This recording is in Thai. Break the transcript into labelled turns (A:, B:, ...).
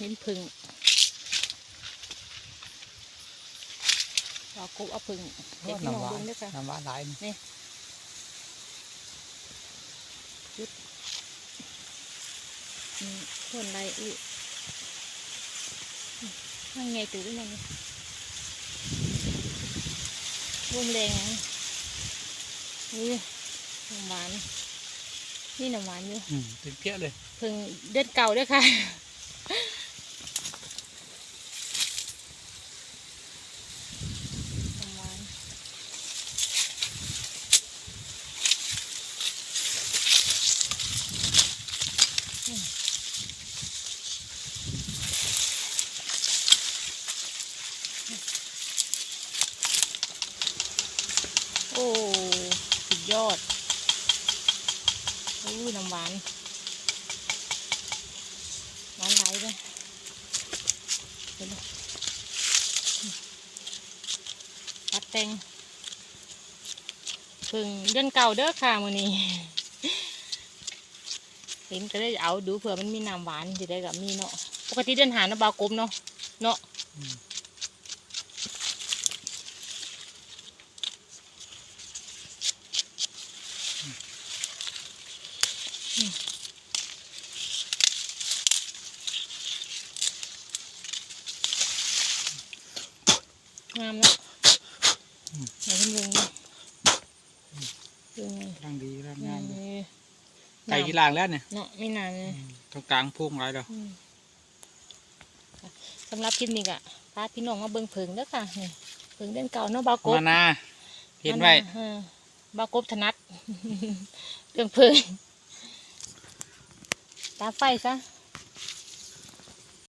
A: เห็นพึ่งเอากบเอาพึ่งเห็นพี่น้อง
B: น้ำหวา
A: เบิ่
B: น
A: งด้วยค่ะ
B: น้ำหวานหลายนี่
A: อืมส่วนอะไรอีกนั่งไงตื่นได้ยังไงรวมแรงนะนี่น้ำหวานนี่น้ำหวานอยู่
B: อืมเป็นเพี้ยเลย
A: เพิ่งเดือนเก่าด้วยค่ะน้ำหวานอืม โอ้สุดยอดโอ้ยน้ำหวานหวานไหลเลยเห็นไหมปัดแตงเพึ่งเดือนเก่าเด้อค่ะมื้อนี้เห็นก็ได้เอาดูเผื่อมันมีน้ำหวานจะได้กับมีเนาะปกติเดินหาเนาะบากบเนาะเนาะ งามเนาะเดี๋ยวเพิ่นเบิ่งเนาะเบิ่งไง
B: กำลังดีกำลังงามเลย
A: นี่
B: ไก่กีฬางแล้วเนี่ย
A: เนาะไม่นานเลย
B: ตรงกลางพุ่งไรแล้ว
A: อืมค่ะสำหรับคลิปนี้ก็พาพี่น้องมาเบิ่งเพิงเด้อค่ะนี่เพิงเดือนเก่าเนาะบาวกบ
B: มานาเห็นไว้
A: เออบาวกบถนัดเรื่องเพิง ตาไฟซะ